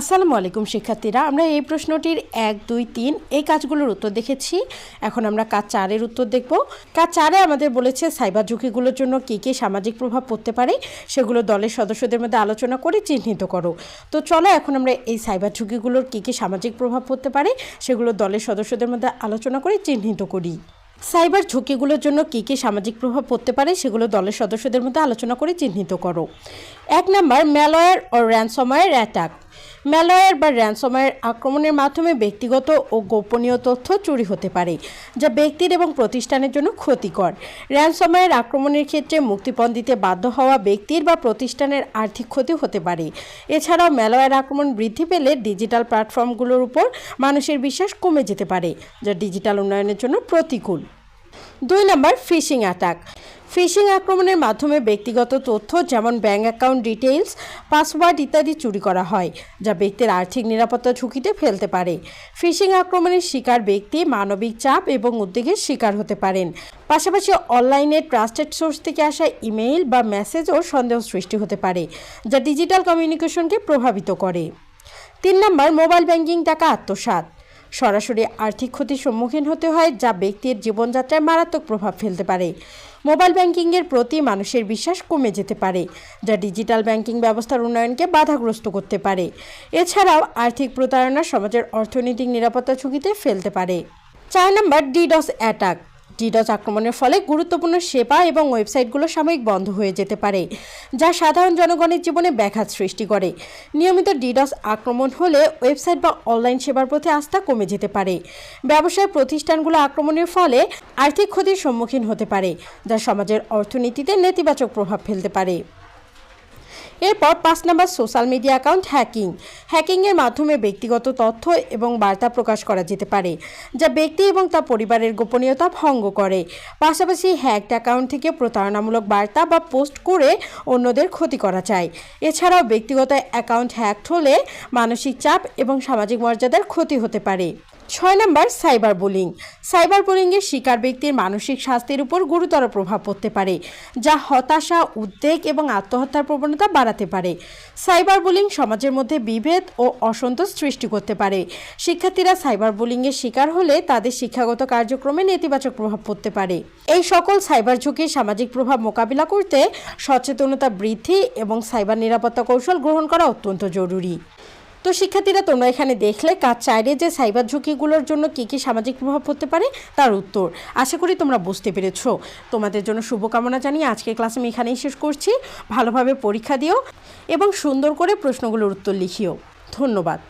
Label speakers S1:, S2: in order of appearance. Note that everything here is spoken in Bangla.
S1: আসসালামু আলাইকুম, শিক্ষার্থীরা। আমরা এই প্রশ্নটির এক, দুই, তিন এই কাজগুলোর উত্তর দেখেছি। এখন আমরা কাজ চারের উত্তর দেখব। কাজ চারে আমাদের বলেছে সাইবার ঝুঁকিগুলোর জন্য কী কী সামাজিক প্রভাব পড়তে পারে, সেগুলো দলের সদস্যদের মধ্যে আলোচনা করে চিহ্নিত করো। তো চলো এখন আমরা এই সাইবার ঝুঁকিগুলোর কী কী সামাজিক প্রভাব পড়তে পারে, সেগুলো দলের সদস্যদের মধ্যে আলোচনা করে চিহ্নিত করি। সাইবার ঝুঁকিগুলোর জন্য কী কী সামাজিক প্রভাব পড়তে পারে, সেগুলো দলের সদস্যদের মধ্যে আলোচনা করে চিহ্নিত করো। এক নম্বর ম্যালয়ার ও র্যানসময়ের অ্যাটাক ম্যালওয়্যার বা র্যানসময়ের আক্রমণের মাধ্যমে ব্যক্তিগত ও গোপনীয় তথ্য চুরি হতে পারে, যা ব্যক্তির এবং প্রতিষ্ঠানের জন্য ক্ষতিকর। র্যানসময়ের আক্রমণের ক্ষেত্রে মুক্তিপণ দিতে বাধ্য হওয়া ব্যক্তির বা প্রতিষ্ঠানের আর্থিক ক্ষতি হতে পারে। এছাড়াও ম্যালওয়্যার আক্রমণ বৃদ্ধি পেলে ডিজিটাল প্ল্যাটফর্মগুলোর উপর মানুষের বিশ্বাস কমে যেতে পারে, যা ডিজিটাল উন্নয়নের জন্য প্রতিকূল। দুই নম্বর ফিশিং অ্যাটাক ফিশিং আক্রমণের মাধ্যমে ব্যক্তিগত তথ্য যেমন ব্যাঙ্ক অ্যাকাউন্ট ডিটেইলস, পাসওয়ার্ড ইত্যাদি চুরি করা হয়, যা ব্যক্তির আর্থিক নিরাপত্তা ঝুঁকিতে ফেলতে পারে। ফিশিং আক্রমণের শিকার ব্যক্তি মানবিক চাপ এবং উদ্বেগের শিকার হতে পারেন। পাশাপাশি অনলাইনে ট্রাস্টেড সোর্স থেকে আসা ইমেইল বা মেসেজও সন্দেহ সৃষ্টি হতে পারে, যা ডিজিটাল কমিউনিকেশনকে প্রভাবিত করে। তিন নম্বর, মোবাইল ব্যাংকিং টাকা আত্মসাৎ। সরাসরি আর্থিক ক্ষতির সম্মুখীন হতে হয়, যা ব্যক্তির জীবনযাত্রায় মারাত্মক প্রভাব ফেলতে পারে। মোবাইল ব্যাংকিংয়ের প্রতি মানুষের বিশ্বাস কমে যেতে পারে, যা ডিজিটাল ব্যাংকিং ব্যবস্থার উন্নয়নকে বাধাগ্রস্ত করতে পারে। এছাড়াও, আর্থিক প্রতারণা সমাজের অর্থনৈতিক নিরাপত্তা ঝুঁকিতে ফেলতে পারে। চার নম্বর, ডিডস অ্যাটাক। ডিডস আক্রমণের ফলে গুরুত্বপূর্ণ সেবা এবং ওয়েবসাইটগুলো সাময়িক বন্ধ হয়ে যেতে পারে, যা সাধারণ জনগণের জীবনে ব্যাঘাত সৃষ্টি করে। নিয়মিত ডিডস আক্রমণ হলে ওয়েবসাইট বা অনলাইন সেবার প্রতি আস্থা কমে যেতে পারে। ব্যবসায় প্রতিষ্ঠানগুলো আক্রমণের ফলে আর্থিক ক্ষতির সম্মুখীন হতে পারে, যা সমাজের অর্থনীতিতে নেতিবাচক প্রভাব ফেলতে পারে। এরপর পাঁচ নম্বর সোশ্যাল মিডিয়া অ্যাকাউন্ট হ্যাকিং। হ্যাকিংয়ের মাধ্যমে ব্যক্তিগত তথ্য এবং বার্তা প্রকাশ করা যেতে পারে, যা ব্যক্তি এবং তার পরিবারের গোপনীয়তা ভঙ্গ করে। পাশাপাশি হ্যাকড অ্যাকাউন্ট থেকে প্রতারণামূলক বার্তা বা পোস্ট করে অন্যদের ক্ষতি করা যায়। এছাড়াও ব্যক্তিগত অ্যাকাউন্ট হ্যাকড হলে মানসিক চাপ এবং সামাজিক মর্যাদার ক্ষতি হতে পারে। ছয় নম্বর সাইবার বুলিং। সাইবার বুলিংয়ের শিকার ব্যক্তির মানসিক স্বাস্থ্যের উপর গুরুতর প্রভাব পড়তে পারে, যা হতাশা, উদ্বেগ এবং আত্মহত্যার প্রবণতা বাড়াতে পারে। সাইবার বুলিং সমাজের মধ্যে বিভেদ ও অসন্তোষ সৃষ্টি করতে পারে। শিক্ষার্থীরা সাইবার বুলিংয়ের শিকার হলে তাদের শিক্ষাগত কার্যক্রমে নেতিবাচক প্রভাব পড়তে পারে। এই সকল সাইবার ঝুঁকির সামাজিক প্রভাব মোকাবিলা করতে সচেতনতা বৃদ্ধি এবং সাইবার নিরাপত্তা কৌশল গ্রহণ করা অত্যন্ত জরুরি। তো শিক্ষার্থীরা, তোমরা এখানে দেখলে কাজ চাইলে যে সাইবার ঝুঁকিগুলোর জন্য কি কি সামাজিক প্রভাব পড়তে পারে, তার উত্তর। আশা করি তোমরা বুঝতে পেরেছ। তোমাদের জন্য শুভকামনা জানিয়ে আজকের ক্লাস আমি এখানেই শেষ করছি। ভালোভাবে পরীক্ষা দিও এবং সুন্দর করে প্রশ্নগুলোর উত্তর লিখিও। ধন্যবাদ।